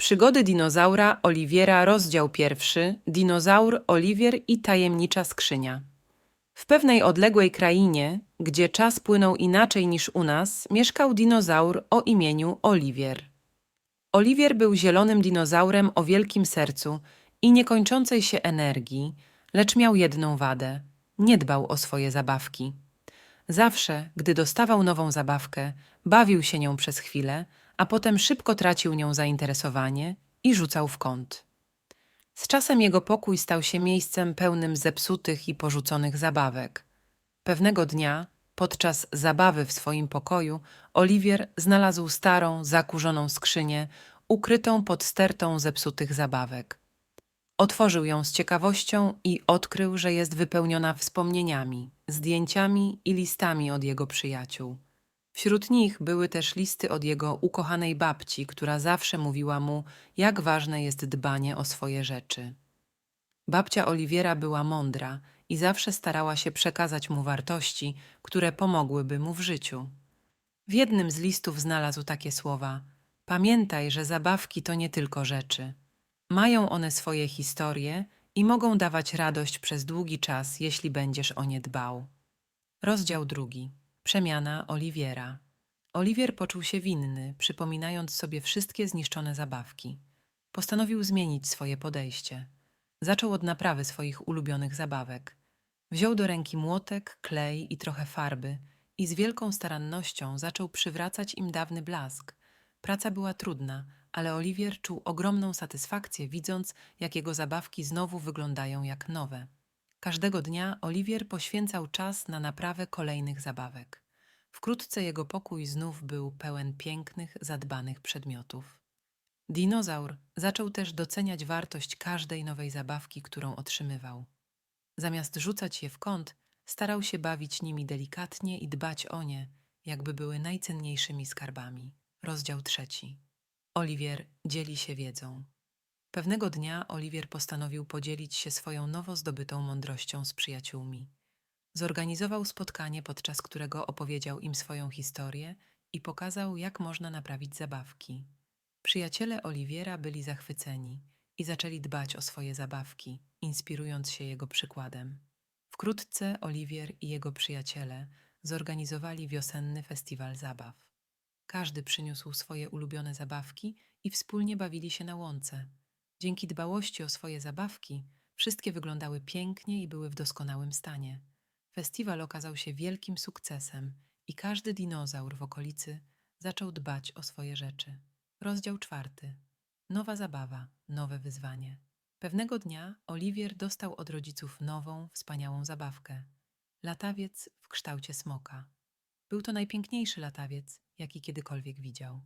Przygody dinozaura Oliwiera, rozdział pierwszy. Dinozaur, Oliwier i tajemnicza skrzynia. W pewnej odległej krainie, gdzie czas płynął inaczej niż u nas, mieszkał dinozaur o imieniu Oliwier. Oliwier był zielonym dinozaurem o wielkim sercu i niekończącej się energii, lecz miał jedną wadę nie dbał o swoje zabawki. Zawsze, gdy dostawał nową zabawkę, bawił się nią przez chwilę, a potem szybko tracił nią zainteresowanie i rzucał w kąt. Z czasem jego pokój stał się miejscem pełnym zepsutych i porzuconych zabawek. Pewnego dnia, podczas zabawy w swoim pokoju, Oliwier znalazł starą, zakurzoną skrzynię, ukrytą pod stertą zepsutych zabawek. Otworzył ją z ciekawością i odkrył, że jest wypełniona wspomnieniami, zdjęciami i listami od jego przyjaciół. Wśród nich były też listy od jego ukochanej babci, która zawsze mówiła mu, jak ważne jest dbanie o swoje rzeczy. Babcia Oliwiera była mądra i zawsze starała się przekazać mu wartości, które pomogłyby mu w życiu. W jednym z listów znalazł takie słowa: Pamiętaj, że zabawki to nie tylko rzeczy. Mają one swoje historie i mogą dawać radość przez długi czas, jeśli będziesz o nie dbał. Rozdział drugi. Przemiana Oliwiera. Oliwier poczuł się winny, przypominając sobie wszystkie zniszczone zabawki. Postanowił zmienić swoje podejście. Zaczął od naprawy swoich ulubionych zabawek. Wziął do ręki młotek, klej i trochę farby i z wielką starannością zaczął przywracać im dawny blask. Praca była trudna, ale Oliwier czuł ogromną satysfakcję, widząc, jak jego zabawki znowu wyglądają jak nowe. Każdego dnia Oliwier poświęcał czas na naprawę kolejnych zabawek. Wkrótce jego pokój znów był pełen pięknych, zadbanych przedmiotów. Dinozaur zaczął też doceniać wartość każdej nowej zabawki, którą otrzymywał. Zamiast rzucać je w kąt, starał się bawić nimi delikatnie i dbać o nie, jakby były najcenniejszymi skarbami. Rozdział trzeci. Oliwier dzieli się wiedzą. Pewnego dnia Oliwier postanowił podzielić się swoją nowo zdobytą mądrością z przyjaciółmi. Zorganizował spotkanie, podczas którego opowiedział im swoją historię i pokazał, jak można naprawić zabawki. Przyjaciele Oliwiera byli zachwyceni i zaczęli dbać o swoje zabawki, inspirując się jego przykładem. Wkrótce Oliwier i jego przyjaciele zorganizowali wiosenny festiwal zabaw. Każdy przyniósł swoje ulubione zabawki i wspólnie bawili się na łące. Dzięki dbałości o swoje zabawki, wszystkie wyglądały pięknie i były w doskonałym stanie. Festiwal okazał się wielkim sukcesem i każdy dinozaur w okolicy zaczął dbać o swoje rzeczy. Rozdział czwarty. Nowa zabawa, nowe wyzwanie. Pewnego dnia Oliwier dostał od rodziców nową, wspaniałą zabawkę. Latawiec w kształcie smoka. Był to najpiękniejszy latawiec, jaki kiedykolwiek widział.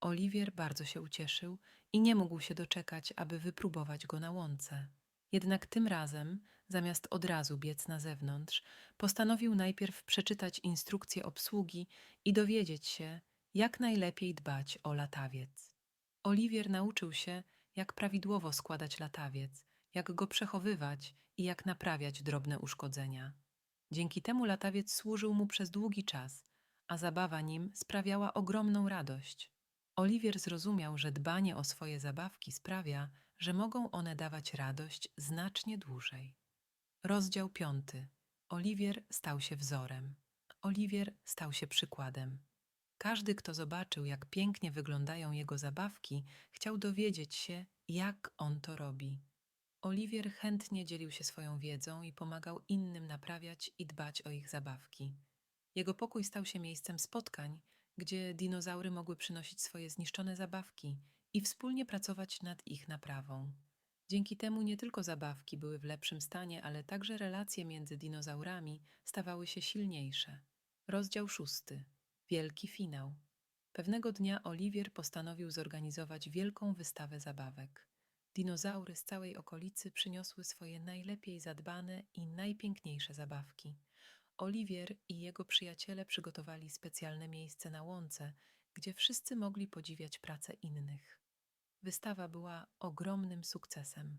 Oliwier bardzo się ucieszył i nie mógł się doczekać, aby wypróbować go na łące. Jednak tym razem, zamiast od razu biec na zewnątrz, postanowił najpierw przeczytać instrukcję obsługi i dowiedzieć się, jak najlepiej dbać o latawiec. Oliwier nauczył się, jak prawidłowo składać latawiec, jak go przechowywać i jak naprawiać drobne uszkodzenia. Dzięki temu latawiec służył mu przez długi czas, a zabawa nim sprawiała ogromną radość. Oliwier zrozumiał, że dbanie o swoje zabawki sprawia, że mogą one dawać radość znacznie dłużej. Rozdział piąty. Oliwier stał się wzorem. Oliwier stał się przykładem. Każdy, kto zobaczył, jak pięknie wyglądają jego zabawki, chciał dowiedzieć się, jak on to robi. Oliwier chętnie dzielił się swoją wiedzą i pomagał innym naprawiać i dbać o ich zabawki. Jego pokój stał się miejscem spotkań, gdzie dinozaury mogły przynosić swoje zniszczone zabawki i wspólnie pracować nad ich naprawą. Dzięki temu nie tylko zabawki były w lepszym stanie, ale także relacje między dinozaurami stawały się silniejsze. Rozdział szósty. Wielki finał. Pewnego dnia Oliwier postanowił zorganizować wielką wystawę zabawek. Dinozaury z całej okolicy przyniosły swoje najlepiej zadbane i najpiękniejsze zabawki. Oliwier i jego przyjaciele przygotowali specjalne miejsce na łące, gdzie wszyscy mogli podziwiać pracę innych. Wystawa była ogromnym sukcesem.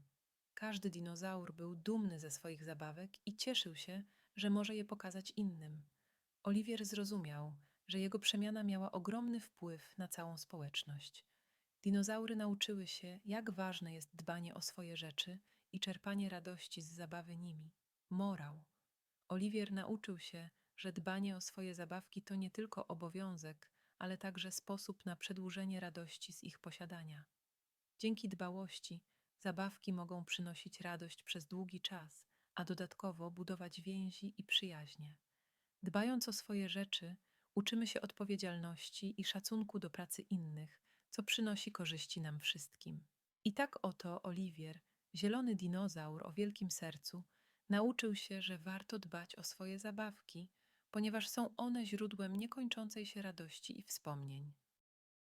Każdy dinozaur był dumny ze swoich zabawek i cieszył się, że może je pokazać innym. Oliwier zrozumiał, że jego przemiana miała ogromny wpływ na całą społeczność. Dinozaury nauczyły się, jak ważne jest dbanie o swoje rzeczy i czerpanie radości z zabawy nimi. Morał. Oliwier nauczył się, że dbanie o swoje zabawki to nie tylko obowiązek, ale także sposób na przedłużenie radości z ich posiadania. Dzięki dbałości zabawki mogą przynosić radość przez długi czas, a dodatkowo budować więzi i przyjaźnie. Dbając o swoje rzeczy, uczymy się odpowiedzialności i szacunku do pracy innych, co przynosi korzyści nam wszystkim. I tak oto Oliwier, zielony dinozaur o wielkim sercu, nauczył się, że warto dbać o swoje zabawki, ponieważ są one źródłem niekończącej się radości i wspomnień.